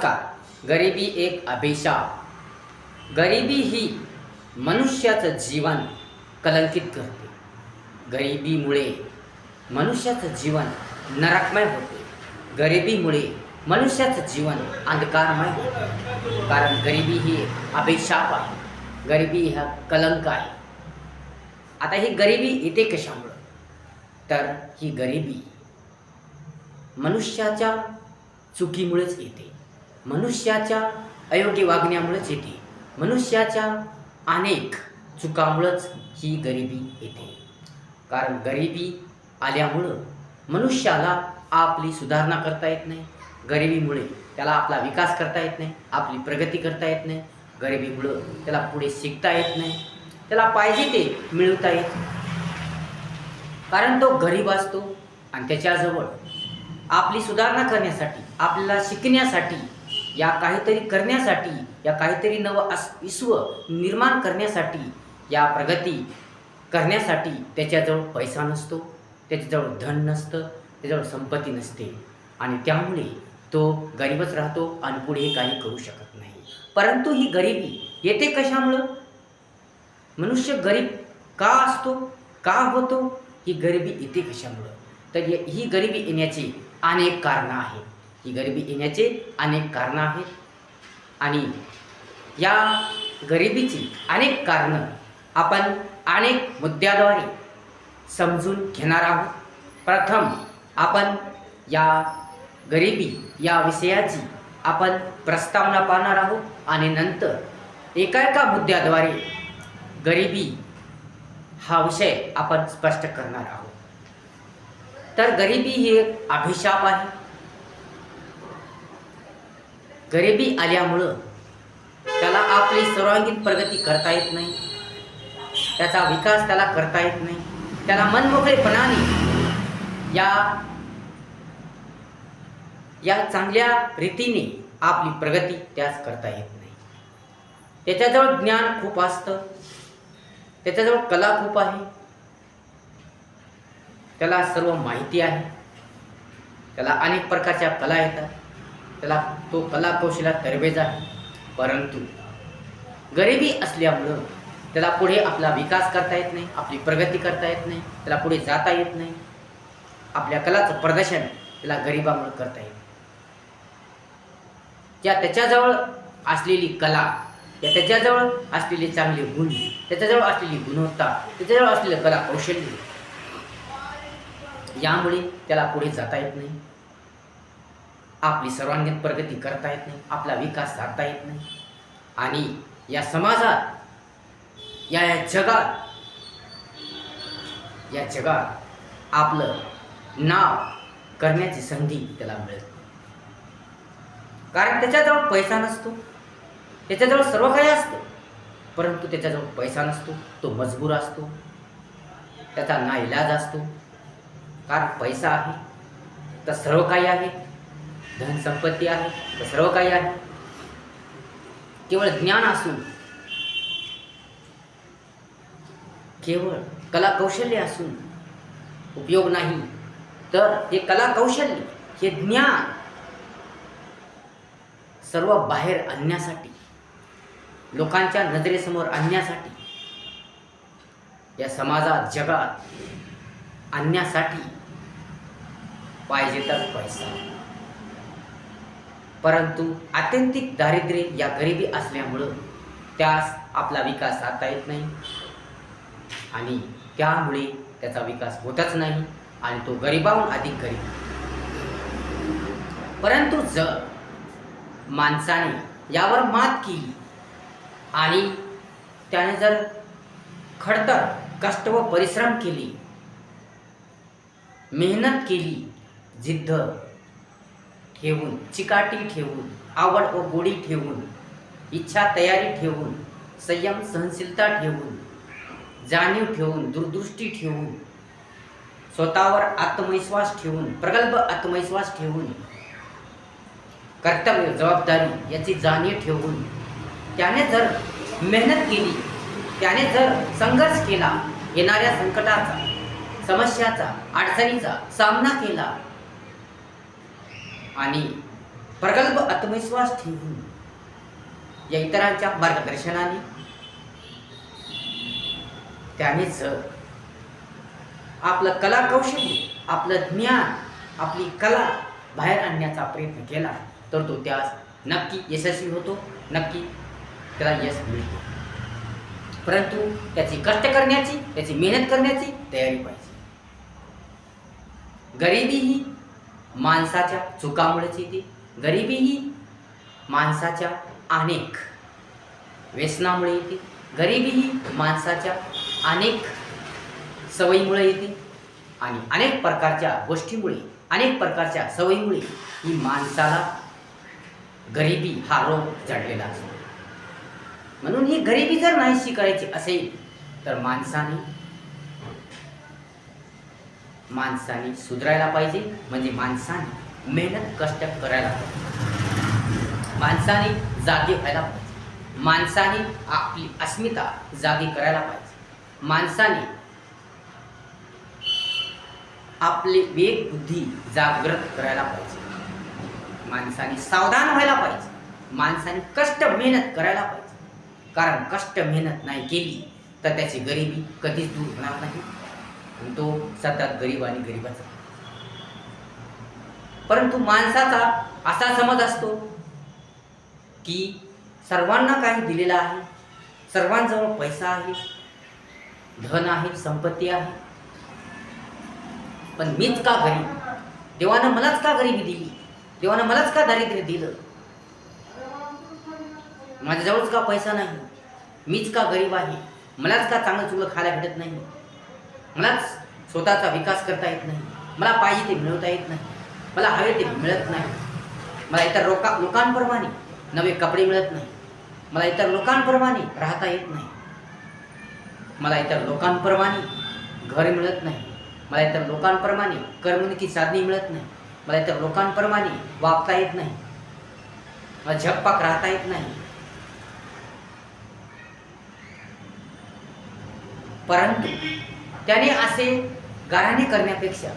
नमस्कार. गरिबी एक अभिशाप. गरिबी ही मनुष्याचं जीवन कलंकित करते. गरिबीमुळे मनुष्याचं जीवन नरकमय होते. गरिबीमुळे मनुष्याचं जीवन अंधकारमय होते. कारण गरिबी ही अभिशाप आहे. गरिबी हा कलंक आहे. आता ही गरिबी येते कशामुळं? तर ही गरिबी मनुष्याच्या चुकीमुळेच येते. मनुष्याच्या अयोग्य वागण्यामुळेच येते. मनुष्याच्या अनेक चुकामुळंच ही गरिबी येते. कारण गरिबी आल्यामुळं मनुष्याला आपली सुधारणा करता येत नाही. गरिबीमुळे त्याला आपला विकास करता येत नाही. आपली प्रगती करता येत नाही. गरिबीमुळं त्याला पुढे शिकता येत नाही. त्याला पाहिजे ते मिळवता येत कारण तो गरीब असतो आणि त्याच्याजवळ आपली सुधारणा करण्यासाठी आपल्याला शिकण्यासाठी या काहीतरी करण्यासाठी या काहीतरी नवं अस विश्व निर्माण करण्यासाठी या प्रगती करण्यासाठी त्याच्याजवळ पैसा नसतो त्याच्याजवळ धन नसतं त्याच्याजवळ संपत्ती नसते. आणि त्यामुळे तो गरीबच राहतो आणि पुढे काही करू शकत नाही. परंतु ही गरिबी येते कशामुळं? मनुष्य गरीब का असतो? का होतो? ही गरिबी येते कशामुळं? तर ही गरिबी येण्याची अनेक कारणं आहेत. ही गरिबी येण्याचे अनेक कारणं आहेत. आणि या गरिबीची अनेक कारणं आपण अनेक मुद्द्याद्वारे समजून घेणार आहोत. प्रथम आपण या गरिबी या विषयाची आपण प्रस्तावना पाहणार आहोत. आणि नंतर एका एका मुद्द्याद्वारे गरिबी हा विषय आपण स्पष्ट करणार आहोत. तर गरिबी ही एक अभिशाप आहे. गरिबी आल्यामुळं त्याला आपली सर्वांगीण प्रगती करता येत नाही. त्याचा विकास त्याला करता येत नाही. त्याला मनमोकळेपणाने या या चांगल्या रीतीने आपली प्रगती त्यास करता येत नाही. त्याच्याजवळ ज्ञान खूप असतं. त्याच्याजवळ कला खूप आहे. त्याला सर्व माहिती आहे. त्याला अनेक प्रकारच्या कला येतात. त्याला तो कलाकौशला कौशल्यात तरबेज आहे परंतु गरिबी असल्यामुळं त्याला पुढे आपला विकास करता येत नाही आपली प्रगती करता येत नाही त्याला पुढे जाता येत नाही. आपल्या कलाचं प्रदर्शन त्याला गरिबामुळं करता येत नाही. त्याच्याजवळ असलेली कला या त्याच्याजवळ असलेले चांगले गुण त्याच्याजवळ असलेली गुणवत्ता त्याच्याजवळ असलेलं कला कौशल्य यामुळे त्याला पुढे जाता येत नाही. आपली सर्वांगीण प्रगती करता येत नाही आपला विकास साधता येत नाही. आणि या समाजात या या जगात या जगात आपलं नाव करण्याची संधी त्याला मिळत नाही. कारण त्याच्याजवळ पैसा नसतो. त्याच्याजवळ सर्व काही असतं. परंतु त्याच्याजवळ पैसा नसतो तो मजबूर असतो. त्याचा नाइलाज असतो. कारण पैसा आहे तर सर्व काही आहे. धनसंपत्ती आहे तर सर्व काही आहे. केवळ ज्ञान असून केवळ कला कौशल्य असून उपयोग नाही तर हे कला कौशल्य हे ज्ञान सर्व बाहेर आणण्यासाठी लोकांच्या नजरेसमोर आणण्यासाठी या समाजात जगात आणण्यासाठी पाहिजे तर पैसा. परंतु आत्यंतिक दारिद्र्य या गरिबी असल्यामुळं त्यास आपला विकास साधता येत नाही. आणि त्यामुळे त्याचा विकास होतच नाही आणि तो गरिबाहून अधिक गरीब. परंतु जर माणसाने यावर मात केली आणि त्याने जर खडतर कष्ट व परिश्रम केली मेहनत केली जिद्द ठेवून चिकाटी ठेवून आवड व गोडी ठेवून इच्छा तयारी ठेवून संयम सहनशीलता ठेवून जाणीव ठेवून दूरदृष्टी ठेवून स्वतःवर आत्मविश्वास ठेवून प्रगल्भ आत्मविश्वास ठेवून कर्तव्य जबाबदारी याची जाणीव ठेवून त्याने जर मेहनत केली त्याने जर संघर्ष केला येणाऱ्या संकटाचा समस्याचा अडचणीचा सामना केला आणि प्रगल्भ आत्मविश्वास ठेवून या इतरांच्या मार्गदर्शनाने त्यानेच आपलं कलाकौशल्य आपलं ज्ञान आपली कला बाहेर आणण्याचा प्रयत्न केला तर तो त्यास नक्की यशस्वी होतो नक्की त्याला यश मिळतो. परंतु त्याची कष्ट करण्याची त्याची मेहनत करण्याची तयारी पाहिजे. गरिबी ही माणसाच्या चुकामुळेच येते. गरिबी ही माणसाच्या अनेक व्यसनामुळे येते. गरिबी ही माणसाच्या अनेक सवयीमुळे येते. आणि अनेक प्रकारच्या गोष्टीमुळे अनेक प्रकारच्या सवयीमुळे ही माणसाला गरिबी हा रोग जडलेला असतो. म्हणून ही गरिबी जर नाहीशी करायची असेल तर माणसाने माणसाने सुधारायला पाहिजे म्हणजे माणसाने मेहनत कष्ट करायला पाहिजे माणसाने जागे व्हायला पाहिजे. माणसाने आपली अस्मिता जागी करायला पाहिजे. माणसाने आपले वेग बुद्धी जागृत करायला पाहिजे. माणसाने सावधान व्हायला पाहिजे. माणसाने कष्ट मेहनत करायला पाहिजे. कारण कष्ट मेहनत नाही केली तर त्याची गरिबी कधीच दूर होणार नाही. आणि तो सतत गरीब आणि गरीबाचा. परंतु माणसाचा असा समज असतो की सर्वांना काही दिलेलं आहे सर्वांजवळ पैसा आहे धन आहे संपत्ती आहे. पण मीच का गरीब? देवानं मलाच का गरिबी दिली? देवानं मलाच का दारिद्र्य दिलं? माझ्याजवळच का पैसा नाही? मीच का गरीब आहे? मलाच का चांगलं चुगलं खायला भेटत नाही? मलाच स्वतःचा विकास करता येत नाही. मला पाहिजे ते मिळवता येत नाही. मला हवे ते मिळत नाही. मला इतर लोका लोकांप्रमाणे नवे कपडे मिळत नाही. मला इतर लोकांप्रमाणे राहता येत नाही. मला इतर लोकांप्रमाणे घर मिळत नाही. मला इतर लोकांप्रमाणे करमणुकी साधने मिळत नाही. मला इतर लोकांप्रमाणे वागता येत नाही. मला झप्पाक राहता येत नाही. परंतु त्याने असे गाराणे करण्यापेक्षा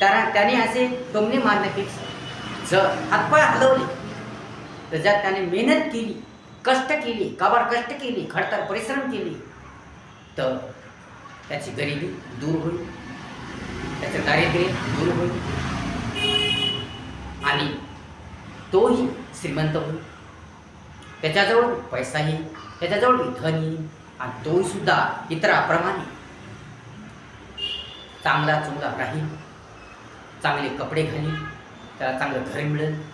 त्याला त्याने असे टोमणे मारण्यापेक्षा जर हातपाय हलवले तर जर त्याने मेहनत केली कष्ट केली काबाड कष्ट केली खडतर परिश्रम केले तर त्याची गरिबी दूर होईल. त्याचं दारिद्र्य दूर होईल. आणि तोही श्रीमंत होईल. त्याच्याजवळ पैसा येईल त्याच्याजवळ धन येईल. आणि तोही सुद्धा इतराप्रमाणे चांगला चुंगला राहील. चांगले कपडे घालील. त्याला चांगलं घर मिळेल.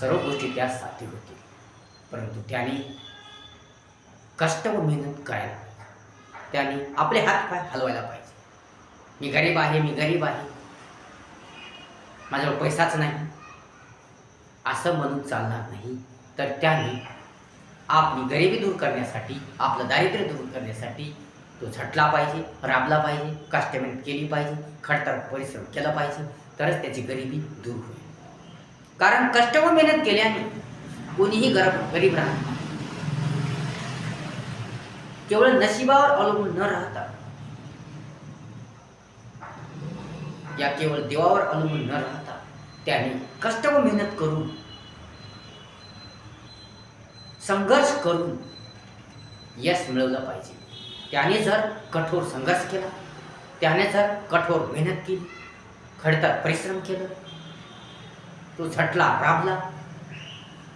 सर्व गोष्टी त्या साध्य होतील. परंतु त्याने कष्ट व मेहनत करायला पाहिजे. त्याने आपले हात पाय हलवायला पाहिजे. मी गरीब आहे मी गरीब आहे. माझ्यावर पैसाच नाही. असं म्हणून चालणार नाही. तर त्याने आपली गरिबी दूर करण्यासाठी आपलं दारिद्र्य दूर करण्यासाठी तो झटला पाहिजे राबला पाहिजे कष्ट मेहनत केली पाहिजे खडतर परिश्रम केला पाहिजे तरच त्याची गरिबी दूर होईल. कारण कष्ट व मेहनत केल्याने कोणीही गरब गरीब राहत नाही. केवळ नशिबावर अवलंबून न राहता या केवळ देवावर अवलंबून न राहता त्याने कष्ट व मेहनत करून संघर्ष करून यश मिळवलं पाहिजे. त्याने जर कठोर संघर्ष केला त्याने जर कठोर मेहनत केली खडतर परिश्रम केलं तो झटला राबला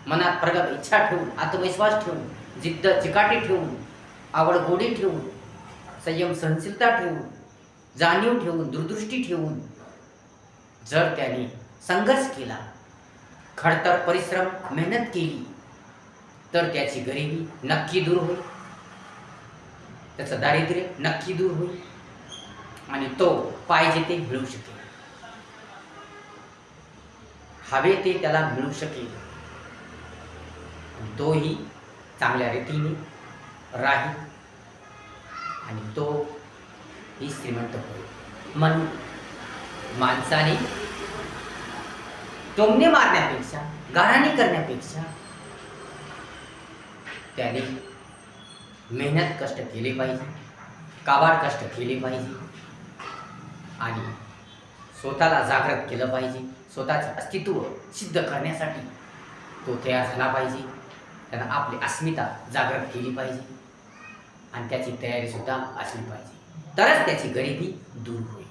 मनात प्रगत इच्छा ठेवून आत्मविश्वास ठेवून जिद्द चिकाटी ठेवून आवड गोडी ठेवून संयम सहनशीलता ठेवून जाणीव ठेवून दूरदृष्टी ठेवून जर त्याने संघर्ष केला खडतर परिश्रम मेहनत केली तर त्याची गरिबी नक्की दूर होईल. त्याचं दारिद्र्य नक्की दूर होईल आणि तो पाहिजे ते मिळू शकेल. हवे ते त्याला मिळू शकेल. तोही चांगल्या रीतीने राहील आणि तो ही श्रीमंत होईल. म्हणून माणसाने टोमणे मारण्यापेक्षा गाराणी करण्यापेक्षा त्याने मेहनत कष्ट केले पाहिजे काबाड कष्ट केले पाहिजे आणि स्वतःला जागृत केलं पाहिजे स्वतःचं अस्तित्व सिद्ध करण्यासाठी तो तयार झाला पाहिजे त्यानं आपली अस्मिता जागृत केली पाहिजे आणि त्याची तयारीसुद्धा असली पाहिजे. तरच त्याची गरिबी दूर होईल.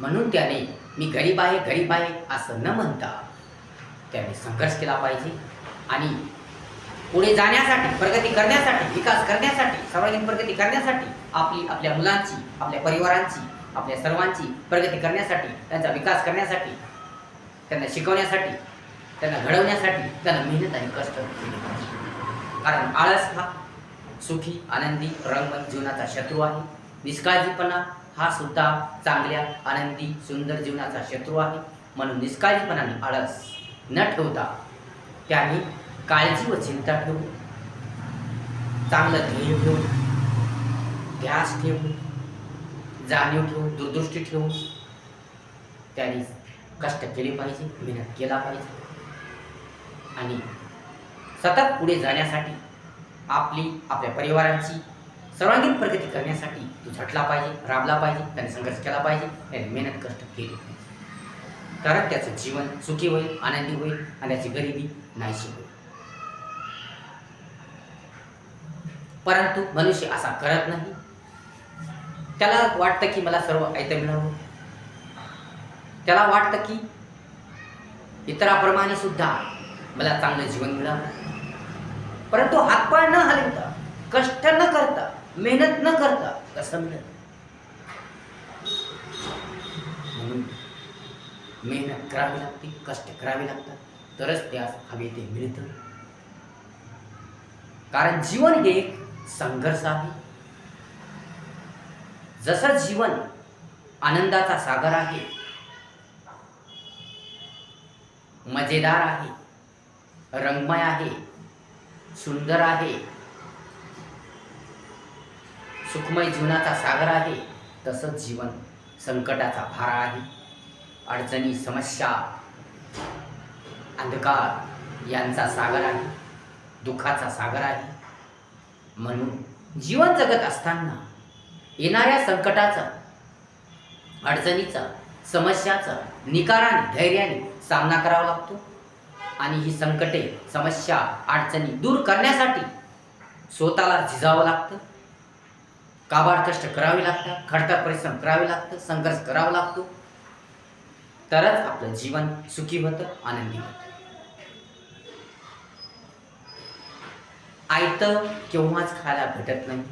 म्हणून त्याने मी गरीब आहे गरीब आहे असं न म्हणता त्याने संघर्ष केला पाहिजे. आणि पुढे जाण्यासाठी प्रगती करण्यासाठी विकास करण्यासाठी सर्वांगीण प्रगती करण्यासाठी आपली आपल्या मुलांची आपल्या परिवारांची आपल्या सर्वांची प्रगती करण्यासाठी त्यांचा विकास करण्यासाठी त्यांना शिकवण्यासाठी त्यांना घडवण्यासाठी त्यांना मेहनत आणि कष्ट केले पाहिजे. कारण आळस हा सुखी आनंदी रंगमय जीवनाचा शत्रू आहे. निष्काळजीपणा हा सुद्धा चांगल्या आनंदी सुंदर जीवनाचा शत्रू आहे. म्हणून निष्काळजीपणाने आळस न ठेवता त्याने काळजी व चिंता ठेवून चांगलं ध्येय ठेवून ध्यास ठेवून जाणीव ठेवून दूरदृष्टी ठेवून त्यांनी कष्ट केले पाहिजे मेहनत केला पाहिजे. आणि सतत पुढे जाण्यासाठी आपली आपल्या परिवारांची सर्वांगीण प्रगती करण्यासाठी तो झटला पाहिजे राबला पाहिजे त्याने संघर्ष केला पाहिजे त्याने मेहनत कष्ट केली पाहिजे. कारण त्याचं जीवन सुखी होईल आनंदी होईल आणि त्याची गरिबी नाही होईल परंतु मनुष्य असा करत नाही. त्याला वाटतं की मला सर्व ऐतं मिळावं त्याला वाटतं की इतराप्रमाणे सुद्धा मला चांगलं जीवन मिळावं परंतु हातपाय न हलवता कष्ट न करता मेहनत न करता कसं मिळत म्हणून मेहनत करावी लागते कष्ट करावे लागतात. तरच त्यास हवे ते मिळतं. कारण जीवन हे एक संघर्ष आहे. जसं जीवन आनंदाचा सागर आहे मजेदार आहे रंगमय आहे सुंदर आहे सुखमय जीवनाचा सागर आहे तसंच जीवन संकटाचा भारा आहे. अडचणी समस्या अंधकार यांचा सागर आहे दुःखाचा सागर आहे. म्हणून जीवन जगत असताना येणाऱ्या संकटाचा अडचणीचा समस्याचा निकाराने धैर्याने सामना करावा लागतो. आणि ही संकटे समस्या अडचणी दूर करण्यासाठी स्वतःला झिजावं लागतं. काबाड कष्ट करावे लागतात खडतर परिश्रम करावे लागतं संघर्ष करावा लागतो. तरच आपलं जीवन सुखी होतं आनंदी होतं. आयतं केव्हाच खायला भेटत नाही.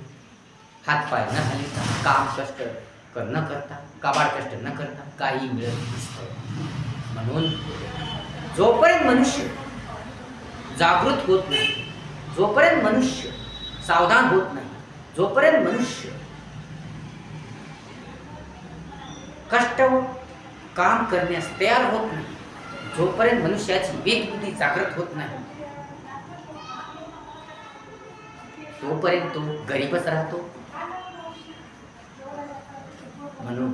हातपाय न हलता काम कष्ट कर न करता काबाड कष्ट न करता काही मिळत नसतं. म्हणून जोपर्यंत मनुष्य जागृत होत नाही जोपर्यंत मनुष्य सावधान होत नाही जोपर्यंत मनुष्य कष्ट काम करण्यास तयार होत नाही जोपर्यंत मनुष्याची वेगवेगळी जागृत होत नाही तोपर्यंत तो गरीबच राहतो म्हणून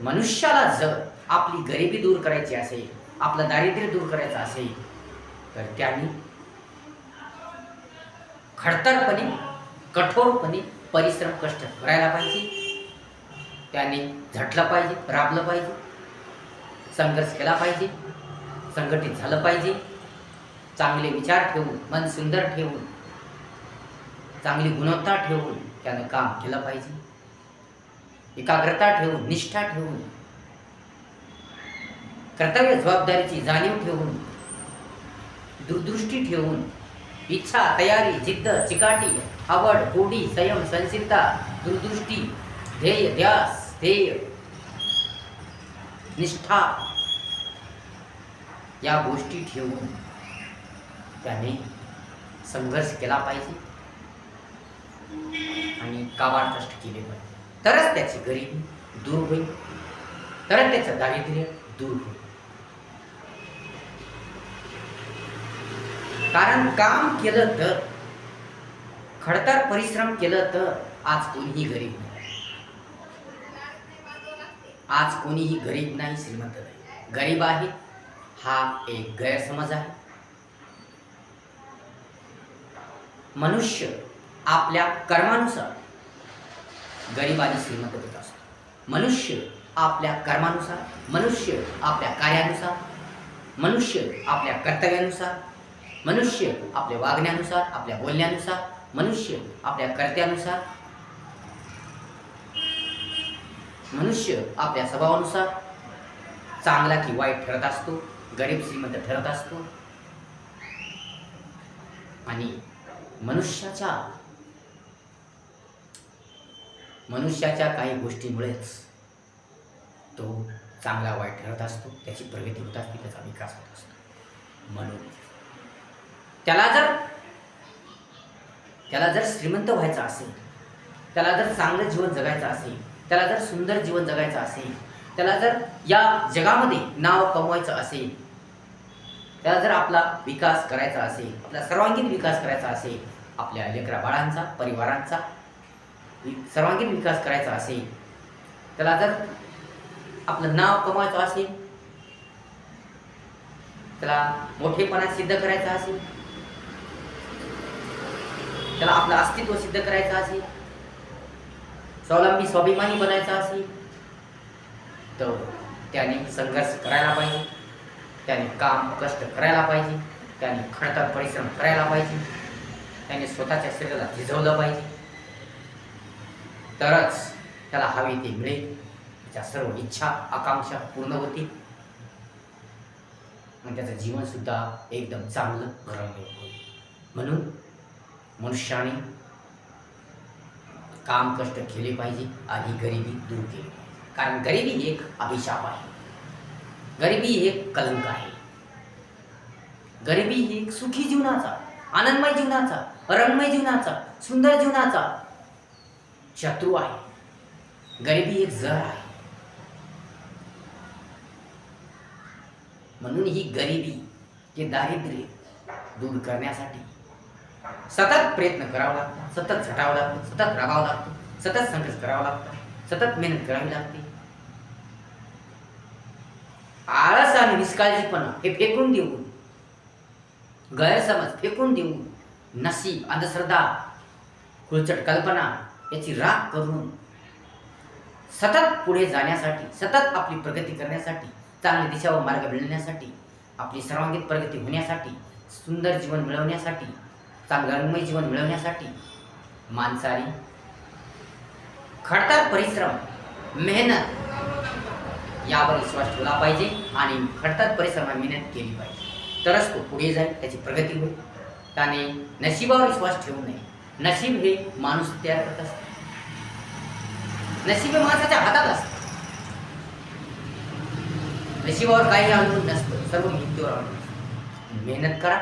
मनुष्याला जर आपली गरिबी दूर करायची असेल आपलं दारिद्र्य दूर करायचं असेल तर त्यांनी खडतरपणे कठोरपणे परिश्रम कष्ट करायला पाहिजे. त्याने झटलं पाहिजे राबलं पाहिजे संघर्ष केला पाहिजे संघटित झालं पाहिजे. चांगले विचार ठेवून मन सुंदर ठेवून चांगली गुणवत्ता ठेवून त्यानं काम केलं पाहिजे. एकाग्रता ठेवून निष्ठा ठेवून कर्तव्य जबाबदारीची जाणीव ठेवून दूरदृष्टी ठेवून इच्छा तयारी जिद्द चिकाटी आवड गोडी संयम सहनशीलता दूरदृष्टी ध्येय ध्यास ध्येय निष्ठा या गोष्टी ठेवून त्याने संघर्ष केला पाहिजे. आणि काबाड कष्ट केले पाहिजे तरच त्याची गरिबी दूर होईल. तरच त्याचं दारिद्र्य दूर होईल. कारण काम केलं तर खडतर परिश्रम केलं तर आज कोणीही गरीब नाही. आज कोणीही गरीब नाही श्रीमंत नाही. गरीब आहे हा एक गैरसमज आहे. मनुष्य आपल्या कर्मानुसार गरीब आणि श्रीमंत होत असतो. मनुष्य आपल्या कर्मानुसार मनुष्य आपल्या कार्यानुसार मनुष्य आपल्या कर्तव्यानुसार मनुष्य आपल्या वागण्यानुसार आपल्या बोलण्यानुसार मनुष्य आपल्या कर्त्यानुसार मनुष्य आपल्या स्वभावानुसार चांगला की वाईट ठरत असतो गरीब श्रीमंत ठरत असतो. आणि मनुष्याच्या मनुष्याच्या काही गोष्टीमुळेच तो चांगला वाईट ठरत असतो. त्याची प्रगती होत असते त्याचा विकास होत असतो. म्हणून त्याला जर त्याला जर श्रीमंत व्हायचं असेल त्याला जर चांगलं जीवन जगायचं असेल त्याला जर सुंदर जीवन जगायचं असेल त्याला जर या जगामध्ये नाव कमवायचं असेल त्याला जर आपला विकास करायचा असेल आपला सर्वांगीण विकास करायचा असेल आपल्या लेकरा बाळांचा परिवारांचा सर्वांगीण विकास करायचा असेल त्याला जर आपलं नाव कमवायचं असेल त्याला मोठेपणा सिद्ध करायचा असेल त्याला आपलं अस्तित्व सिद्ध करायचं असेल स्वावलंबी स्वाभिमानी बनायचा असेल तर त्याने संघर्ष करायला पाहिजे त्याने काम कष्ट करायला पाहिजे त्याने खडतर परिश्रम करायला पाहिजे त्याने स्वतःच्या शरीराला झिजवलं पाहिजे. तरच त्याला हवे ती मिळेल. त्याच्या सर्व इच्छा आकांक्षा पूर्ण होतील. आणि त्याचं जीवनसुद्धा एकदम चांगलं घडवलं होईल. म्हणून मनुष्याने काम कष्ट केले पाहिजे आणि गरिबी दूर केली पाहिजे. कारण गरिबी एक अभिशाप आहे. गरिबी एक कलंक आहे. गरिबी ही एक सुखी जीवनाचा आनंदमय जीवनाचा रंगमय जीवनाचा सुंदर जीवनाचा शत्रू आहे. गरिबी एक जर आहे. म्हणून ही गरिबी हे दारिद्र्य दूर करण्यासाठी सतत प्रयत्न करावा लागतो सतत झटावं लागतं सतत राबावं लागतं सतत संघर्ष करावा लागतो सतत मेहनत करावी लागते. आळस आणि निष्काळजीपणा हे फेकून देऊन गैरसमज फेकून देऊन नसीब अंधश्रद्धा कुळचट कल्पना याची राख करून सतत पुढे जाण्यासाठी सतत आपली प्रगती करण्यासाठी चांगली दिशा व मार्ग मिळवण्यासाठी आपली सर्वांगीण प्रगती होण्यासाठी सुंदर जीवन मिळवण्यासाठी चांगलं रंगमय जीवन मिळवण्यासाठी माणसाने खडतर परिश्रम मेहनत यावर विश्वास ठेवला पाहिजे आणि खडतर परिश्रम मेहनत केली पाहिजे. तरच तो पुढे जाईल त्याची प्रगती होईल. त्याने नशिबावर विश्वास ठेवू नये. नशीब हे माणूस तयार करत असते. नशीब माणसाच्या हातात असतं. नशिबावर काही अवलंबून नसतं. सर्व मृत्यूवर अवलंबून मेहनत करा.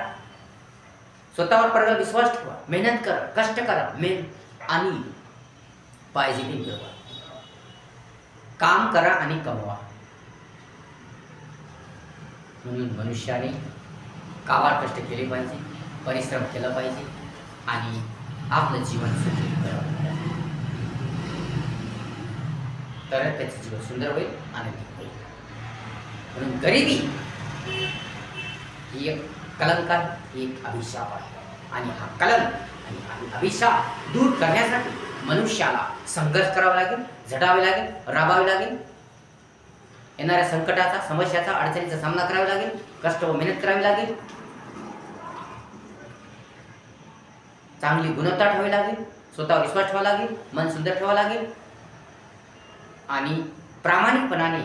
स्वतःवर प्रगत विश्वास ठेवा. मेहनत करा. कष्ट करा. मेन आणि पाहिजे ती मिळवा. काम करा आणि कमवा. म्हणून मनुष्याने काबाड कष्ट केले पाहिजे परिश्रम केला पाहिजे आणि आपलं जीवन सुखी करावं तर त्याचं जीवन सुंदर होईल आनंदी होईल. म्हणून गरिबी ही एक कलंक आहे ही एक अभिशाप आहे. आणि हा कलंक आणि अभिशाप दूर करण्यासाठी मनुष्याला संघर्ष करावा लागेल झटावे लागेल राबावे लागेल. येणाऱ्या संकटाचा समस्याचा अडचणीचा सामना करावा लागेल कष्ट व मेहनत करावी लागेल. चांगली गुणवत्ता ठेवावी लागेल स्वतःवर विश्वास ठेवावा लागेल मन सुंदर ठेवावं लागेल. आणि प्रामाणिकपणाने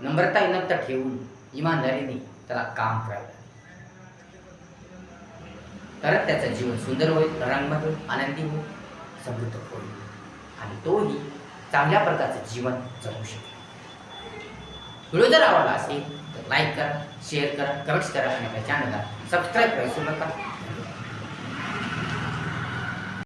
नम्रता विनम्रता ठेवून इमानदारीने त्याला काम करावं तरच त्याचं जीवन सुंदर होईल रंगमय होईल आनंदी होईल समृद्ध होईल. आणि तोही चांगल्या प्रकारचं जीवन जगू शकेल व्हिडिओ जर आवडला असेल तर लाईक करा शेअर करा कमेंट्स करा आणि आपल्या चॅनलला सबस्क्राईब करा नका.